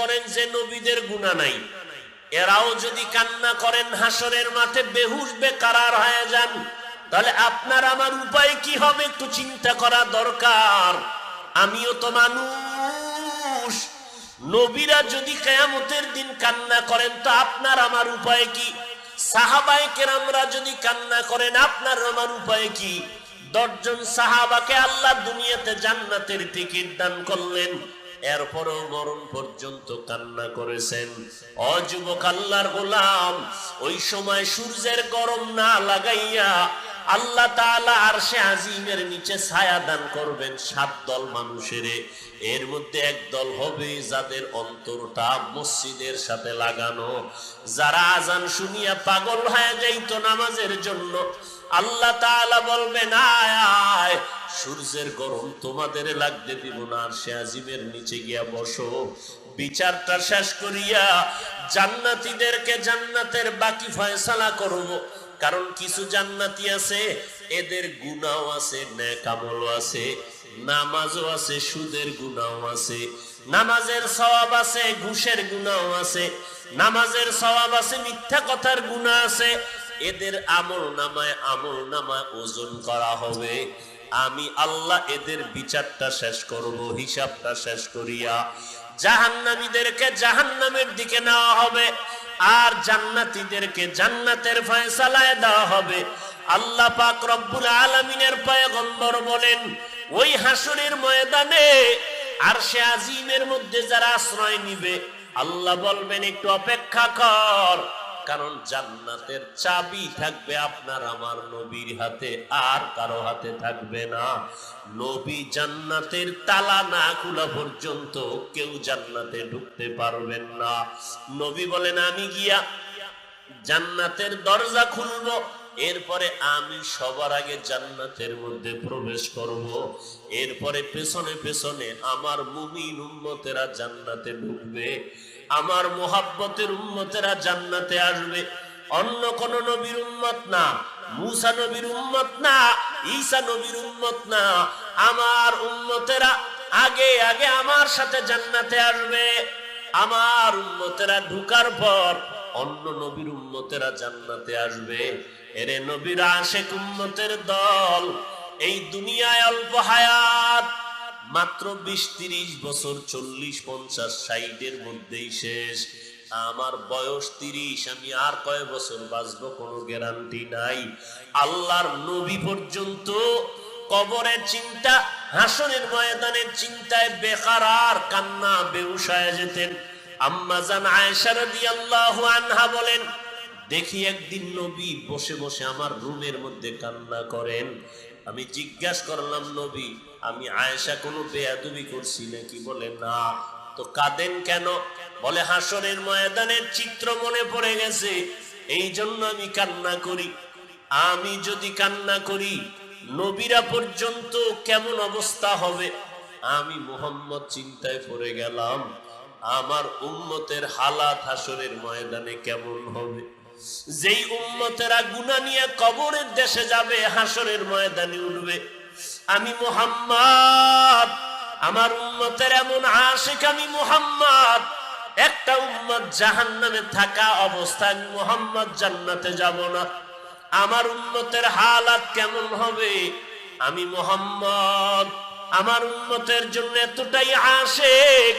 করেন যে নবীদের গুণা নাই। এরাও যদি কান্না করেন, হাসরের মাঠে বেহুশ, বেকারার হয়ে যান, তাহলে আপনার আমার উপায় কি হবে একটু চিন্তা করা দরকার। আমিও তো মানুষ। নবীরা যদি কেয়ামতের দিন কান্না করেন, তো আপনার আমার উপায় কি? সাহাবাই কেরামরা যদি কান্না করেন, আপনার আমার উপায় কি? দশজন সাহাবাকে আল্লাহ দুনিয়াতে জান্নাতের টিকিট দান করলেন। এরপরেও মরণ পর্যন্ত কান্না করেছেন। অযুবক আল্লাহর গোলাম ওই সময় সূর্যের গরম না লাগাইয়া আল্লাহ তাআলা আরশে আজিমের নিচে ছায়া দান করবেন সাত দল মানুষের। এর মধ্যে এক দল হবে যাদের অন্তরটা মসজিদের সাথে লাগানো। যারা আজান শুনিয়া পাগল হয়ে যাইতো নামাজের জন্য, আল্লাহ তাআলা বলবেন, আয় আয়, সূর্যের গরম তোমাদের লাগতে দিব না আর সে আজিমের নিচে গিয়া বসো। বিচারটা শেষ করিয়া জান্নাতীদেরকে জান্নাতের বাকি ফয়সালা করব। কারণ কিছু জান্নাতি আছে, এদের গুনাও আছে নেকামলও আছে, নামাজও আছে, সুদের গুনাও আছে, নামাজের সওয়াব আছে, ঘুষের গুনাও আছে, নামাজের সওয়াব আছে, মিথ্যা কথার গুনাহ আছে, এদের আমল নামায় আমল নামায় ওজন করা হবে। আমি আল্লাহ এদের বিচারটা শেষ করব, হিসাবটা শেষ করিয়া জাহান্নামীদেরকে জাহান্নামের দিকে নেওয়া হবে আর জান্নাতীদেরকে জান্নাতের ফয়সালায় দেওয়া হবে। আল্লাহ পাক রব্বুল আলামিনের পয়গম্বর বলেন, ওই হাসুরের ময়দানে আর সে আজিমের মধ্যে যারা আশ্রয় নিবে, আল্লাহ বলবেন, একটু অপেক্ষা কর। কারণ জান্নাতের চাবি থাকবে আপনার আমার নবীর হাতে, আর কারও হাতে থাকবে না। নবী জান্নাতের তালা না খোলা পর্যন্ত কেউ জান্নাতে ঢুকতে পারবেন না। নবী বলেন, আমি গিয়া জান্নাতের দরজা খুলবো, এরপরে আমি সবার আগে জান্নাতের মধ্যে প্রবেশ করব। এরপরে পেছনে পেছনে আমার মুমিন উম্মতেরা জান্নাতে ঢুকবে। আমার মোহাব্বতের উম্মতেরা জান্নাতে আসবে। অন্য কোন নবীর উম্মত না, মুসা নবীর উম্মত না, ঈসা নবীর উম্মত না। আমার উম্মতেরা আগে আগে আমার সাথে জান্নাতে আসবে। আমার উম্মতেরা ঢুকার পর অন্য নবীর উম্মতেরা জান্নাতে আসবে। এরে নবীর আশেক উম্মতের দল, এই দুনিয়ায় অল্প হায়াত। মাত্র বিশ, তিরিশ বছর, চল্লিশ, পঞ্চাশ, ষাটের মধ্যেই শেষ। আমার বয়স তিরিশ, আমি আর কয় বছর বাঁচবো কোনো গ্যারান্টি নাই। আল্লাহর নবী পর্যন্ত কবরের চিন্তা হাসনের ময়দানের চিন্তায় বেকার আর কান্না বেউসায় যেতেন। আম্মাজান আয়েশা রাদিয়াল্লাহু আনহা বলেন, দেখি একদিন নবী বসে বসে আমার রুমের মধ্যে কান্না করেন। আমি জিজ্ঞাসা করলাম, নবী আমি আয়েশা কোনো বেয়াদবি করছি নাকি? বলে, না। তো কাঁদেন কেন? বলে, হাসরের ময়দানের চিত্র মনে পড়ে গেছে। এই জন্য আমি কান্না করি। আমি যদি কান্না করি, নবীরা পর্যন্ত কেমন অবস্থা হবে? আমি মোহাম্মদ চিন্তায় পড়ে গেলাম, আমার উম্মতের হালাত হাসরের ময়দানে কেমন হবে? যেই উম্মতেরা গুনা নিয়ে কবরের দেশে যাবে, হাসরের ময়দানে উঠবে। আমি মোহাম্মদ, আমার উম্মতের এমন আশিক আমি মোহাম্মদ। একটা উম্মত জাহান নামে থাকা অবস্থায় আমি মোহাম্মদ জান্নাতে যাব না। আমার উম্মতের হালাত কেমন হবে? আমি মোহাম্মদ, আমার উম্মতের জন্য এতটাই আশেক।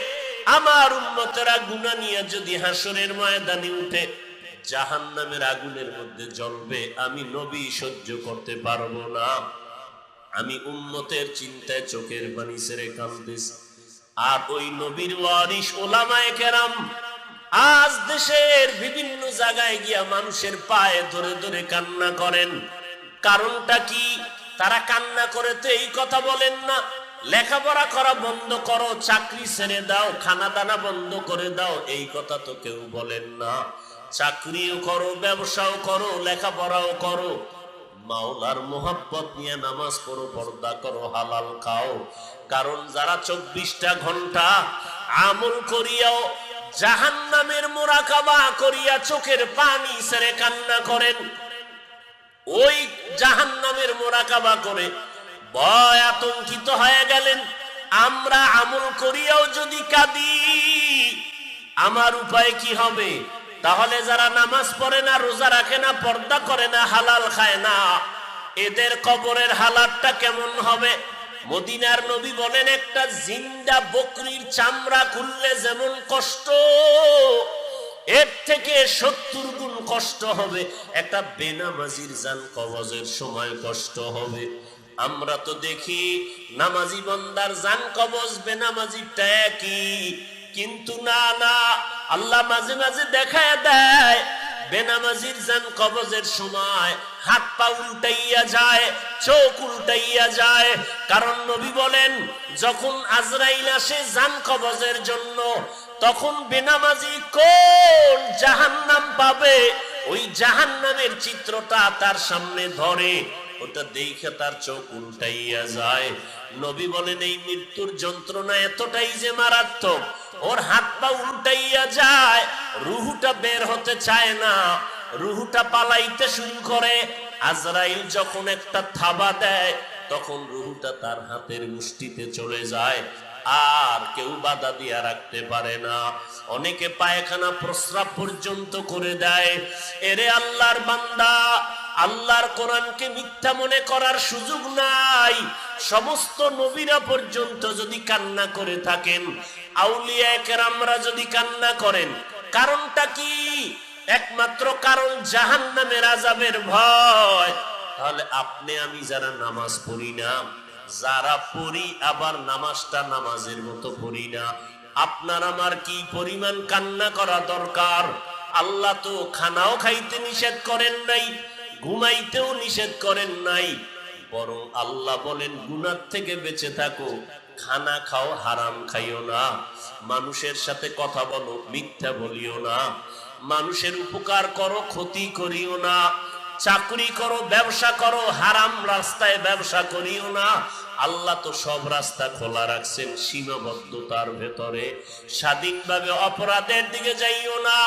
আমার উম্মতেরা গুণা নিয়ে যদি হাসরের ময়দানে উঠে জাহান নামের আগুনের মধ্যে জ্বলবে, আমি নবী সহ্য করতে পারব না। আমি উম্মতের চিন্তায় চোখের পানি ছেড়ে কান্দিস আর ওই নবীর ওয়ারিস ওলামায়ে কেরাম আজ দেশের বিভিন্ন জায়গায় গিয়া মানুষের পায়ে ধরে ধরে কান্না করেন। কারণটা কি? তারা কান্না করে তো এই কথা বলেন না, লেখাপড়া করা বন্ধ করো, চাকরি ছেড়ে দাও খানা দানা বন্ধ করে দাও, এই কথা তো কেউ বলেন না। চাকরিও করো, ব্যবসাও করো, লেখাপড়াও করো। মাওলার মোহাব্বত নিয়ে নামাজ পড়ো, পর্দা করো, হালাল খাও। কারণ যারা চব্বিশটা ঘণ্টা আমল করিয়াও জাহান নামের মোরাকাবা করিয়া চোখের পানি সেরে কান্না করেন, ওই জাহান নামের মোরাকাবা করে ভয় আতঙ্কিত হয়ে গেলেন। আমরা আমল করিয়াও যদি কাঁদি, আমার উপায় কি হবে? তাহলে যারা নামাজ পড়ে না, রোজা রাখে না, পর্দা করে না, হালাল খায় না, এদের কবরের হালাতটা কেমন হবে? মদিনার নবী বলেন, একটা জিন্দা বকরির চামড়া খুললে যেমন কষ্ট, এর থেকে সত্তর গুণ কষ্ট হবে। একটা বেনামাজির জান কবজের সময় কষ্ট হবে। আমরা তো দেখি, নামাজি বন্দার জান কবজ, বেনামাজিরটা একই। কিন্তু না না, আল্লাহ মাঝে মাঝে দেখায় দেয়, বেনামাজির জান কবজের সময় হাত পা উল্টাইয়া যায়, চোখ উল্টাইয়া যায়। কারণ নবী বলেন, যখন আজরাইল আসে জান কবজের জন্য, তখন বেনামাজি কোন জাহান্নাম পাবে? ওই জাহান্নামের চিত্রটা তার সামনে ধরে, ওটা দেখে তার চোখ উল্টাইয়া যায়। নবী বলেন, এই মৃত্যুর যন্ত্রণা এতটাই যে মারাত্মক ওর হাত পা উল্টাইয়া যায়, রুহুটা বের হতে চায় না। রুহুটা পালাইতে শুরু করে। আজরাইল যখন একটা থাবা দেয়, তখন রুহুটা তার হাতের মুষ্টিতে চলে যায়। আর কেউ বাধা দিয়া রাখতে পারে না। অনেকে পায়খানা প্রস্রাব পর্যন্ত করে দেয়। এরে আল্লাহর বান্দা আল্লাহর কোরআনকে মিথ্যা মনে করার সুযোগ নাই। সমস্ত নবীরা পর্যন্ত যদি কান্না করে থাকেন, আউলিয়া কেরামরা যদি কান্না করেন, কারণটা কি? একমাত্র কারণ জাহান নামের আজাবের ভয়। তাহলে আপনি আমি যারা নামাজ পড়ি না, যারা পড়ি আবার নামাজটা নামাজের মতো পড়ি না, আপনার আমার কি পরিমাণ কান্না করা দরকার? আল্লাহ তো খানাও খাইতে নিষেধ করেন নাই ঘুমাইতেও নিষেধ করেন নাই, বরং আল্লাহ বলেন গুনার থেকে বেঁচে থাকো, খানা খাও, হারাম খাইও না, মানুষের সাথে কথা বলো, মিথ্যা বলিও না, মানুষের উপকার করো, ক্ষতি করিও না, চাকরি করো, ব্যবসা করো, হারাম রাস্তায় ব্যবসা করিও না, আল্লাহ তো সব রাস্তা খোলা রাখছেন, সীমাবদ্ধতার ভেতরে, স্বাধীনভাবে অপরাধের দিকে যাইও না,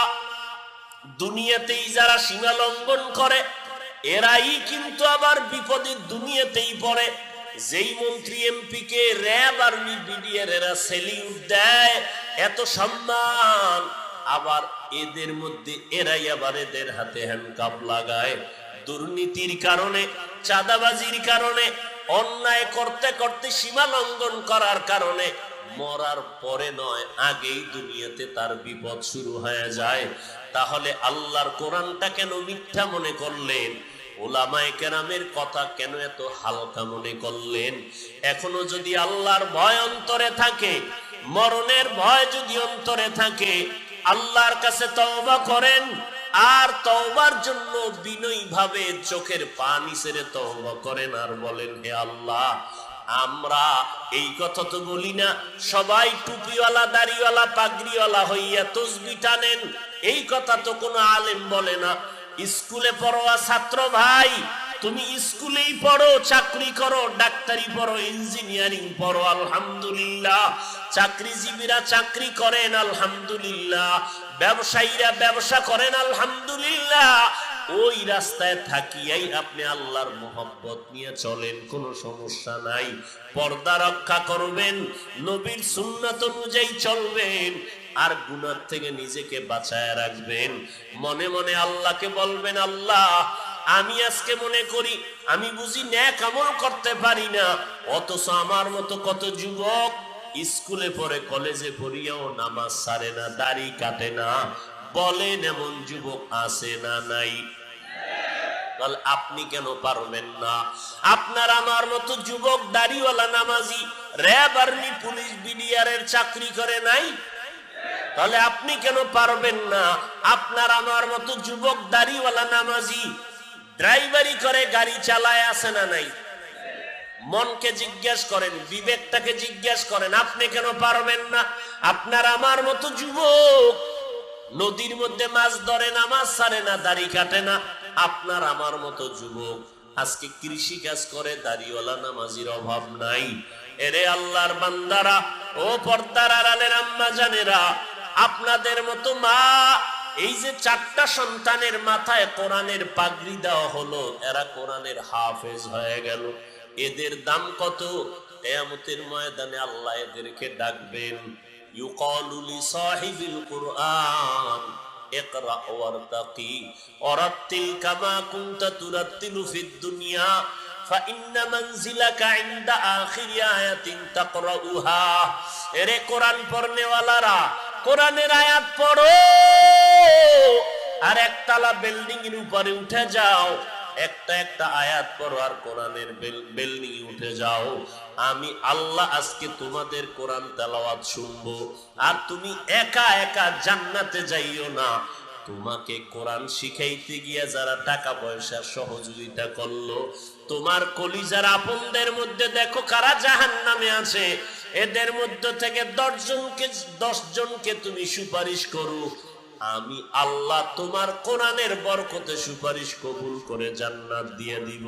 দুনিয়াতেই যারা সীমা লঙ্ঘন করে এরাই কিন্তু আবার বিপদের দুনিয়াতেই পড়ে। যেই মন্ত্রী এমপি কে র্যাব আর্মি বিডিআর এরা সেলিউট দেয়, এত সম্মান। আবার এদের মধ্যে এরাই আবার এদের হাতে হ্যান্ডকাপ লাগায়। দুর্নীতির কারণে, চাঁদাবাজির কারণে, অন্যায় করতে করতে সীমা লঙ্ঘন করার কারণে মরার পরে নয়, আগেই দুনিয়াতে তার বিপদ শুরু হয়ে যায়। তাহলে আল্লাহর কোরআনটা কেন মিথ্যা মনে করলেন? ওলামায় কেরামের কথা কেন এত হালকা মনে করলেন? এখনও যদি আল্লাহর ভয় অন্তরে থাকে, মরণের ভয় যদি অন্তরে থাকে, আল্লাহর কাছে তওবা করেন, আর তওবার জন্য বিনয়ী ভাবে চোখের পানি ছেড়ে তওবা করেন আর বলেন, হে আল্লাহ আমরা এই কথা তো বলি না। সবাই টুপিওয়ালা, দাড়িওয়ালা, পাগড়িওয়ালা হইয়া তসবি টানেন। এই কথা তো কোনো আলেম বলে না। স্কুলে পড়োয়া ছাত্র ভাই, তুমি স্কুলেই পড়ো, চাকরি করো, ডাক্তারি পড়ো, ইঞ্জিনিয়ারিং পড়ো, আলহামদুলিল্লাহ। চাকরিজীবীরা চাকরি করেন, আলহামদুলিল্লাহ। ব্যবসায়ীরা ব্যবসা করেন, আলহামদুলিল্লাহ। ওই রাস্তায় থাকিয়াই আপনি আল্লাহর মোহব্বত নিয়ে চলেন, কোনো সমস্যা নাই। পর্দা রক্ষা করবেন, নবীর সুন্নাত অনুযায়ী চলবেন, আর গুনার থেকে নিজেকে বাঁচায় রাখবেন। মনে মনে আল্লাহকে বলবেন, আল্লাহ, আমি আজকে মনে করি, আমি বুঝি ন্যাক আমল করতে পারি না, অথচ আমার মতো কত যুবক স্কুলে পড়ে, কলেজে পড়িয়াও নামাজ সারে না, দাড়ি কাটে না বলেন, এমন যুবক আছে না নাই? আপনি কেন পারবেন না? আপনার আমার মতো যুবক, দাড়িওয়ালা, নামাজি, র্যাব, আর্মি, পুলিশ, বিডিআর এর চাকরি করে নাই? তাহলে আপনি কেন পারবেন না? আপনার আমার মতো যুবক, দাড়িওয়ালা, নামাজি, ড্রাইভারি করে গাড়ি চালায় আছে না নাই? মনকে জিজ্ঞেস করেন, বিবেকটাকে জিজ্ঞেস করেন, আপনি কেন পারবেন না? আপনার আমার মতো যুবক নদীর মধ্যে মাছ ধরে না, মাছ ছাড়ে না, দাড়ি কাটে না। আপনার আমার মতো যুবক আজকে কৃষি কাজ করে, দাড়িওয়ালা নামাজির অভাব নাই। এরে আল্লাহর বান্দারা, ও পর্দার আড়ালের আম্মা জানেরা, আপনাদের মতো মা, এই যে চারটা সন্তানের মাথায় কোরআনের পাগড়ি দেওয়া হলো, এরা কোরআনের হাফেজ হয়ে গেল। এদের দাম কত? এমতের ময়দানে আল্লাহ এদেরকে ডাকবেন। ইউকালু লিসাহিবিল কুরআন اقرأ وارتقي ورتل كما كنت ترتل في الدنيا فإن منزلك عند آخر آية تقرأها এরে কোরআন পড়নেওয়ালারা কোরআনের আয়াত পড়ো আর একতলা বিল্ডিং এর উপরে উঠে যাও একটা একটা আয়াত পড়ো আর কোরআনের বিল্ডিং এ উঠে যাও। আমি আল্লাহ আজকে তোমাদের কোরআন তেলাওয়াত শুনব। আর তুমি একা একা জান্নাতে যাইও না। তোমাকে কোরআন শিখাইতে গিয়ে যারা টাকা পয়সা সহযোগিতা করল, তোমার কলিজার আপনদের মধ্যে দেখো কারা জাহান নামে আছে। এদের মধ্যে থেকে দশ জনকে দশ জনকে তুমি সুপারিশ করো। আমি আল্লাহ তোমার কোরআনের বরকতে সুপারিশ কবুল করে জান্নাত দিয়ে দিব।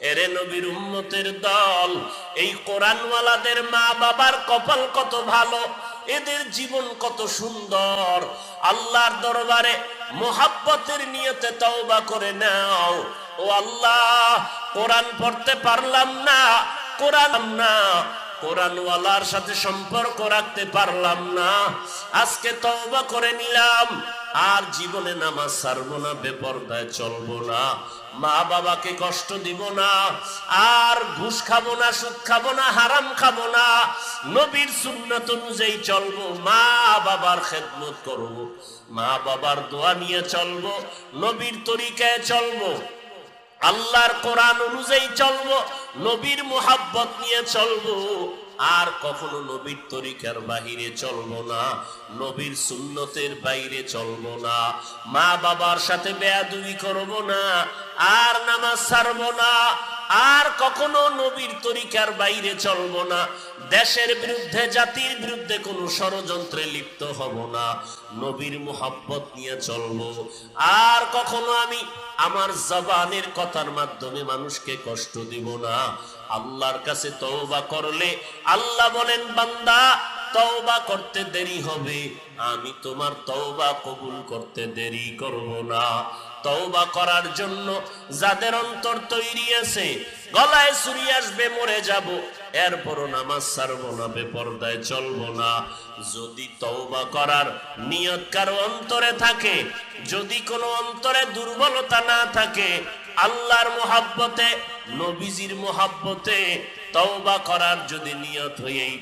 এরে নবীর উম্মতের দল, এই কোরআনওয়ালাদের মা বাবার কপাল কত ভালো, এদের জীবন কত সুন্দর। আল্লাহর দরবারে মোহাব্বতের নিয়তে তওবা করে নাও। ও আল্লাহ, কোরআন পড়তে পারলাম না, কোরআন না কোরআনওয়ালার সাথে সম্পর্ক রাখতে পারলাম না। আজকে তওবা করে নিলাম। আর জীবনে নামাজ ছাড়বো না, বেপরদায় চলবো না। মা বাবাকে কষ্ট দিব না। আর ঘুষ খাব না, সুদ খাব না, হারাম খাব না। নবীর সুন্নত অনুযায়ী চলবো, মা বাবার খেদমত করব। মা বাবার দোয়া নিয়ে চলবো, নবীর তরিকায় চলবো। আল্লাহর কোরআন অনুযায়ী চলবো, নবীর মোহাব্বত নিয়ে চলবো। আর কখনো নবীর তরিকার বাহিরে চলবো না, নবীর সুন্নতের বাইরে চলবো না। মা বাবার সাথে বেয়াদুই করব না আর নামাজ ছাড়বো না, আর কখনো নবীর তরিকার বাইরে চলবো না। দেশের বিরুদ্ধে, জাতির বিরুদ্ধে কোনো ষড়যন্ত্রে লিপ্ত হব না। নবীর মোহাব্বত নিয়ে চলবো। আর কখনো আমি আমার জবানের কথার মাধ্যমে মানুষকে কষ্ট দিব না। আল্লাহর কাছে তওবা করলে আল্লাহ বলেন, বান্দা, তওবা করতে দেরি হবে। আমি তোমার তওবা কবুল করতে দেরি করব না। তওবা করার জন্য যাদের অন্তর তৈরি আছে, গলায় ছুরি আসবে, মরে যাব। এরপরও নামাজ ছাড়বো না, বেপরদায় চলবো না। যদি তওবা করার নিয়ত কারও অন্তরে থাকে, যদি কোনো অন্তরে দুর্বলতা না থাকে, আল্লাহর মোহাব্বতে, নবীজির মোহাব্বতে তওবা করার যদি নিয়ত হয়েই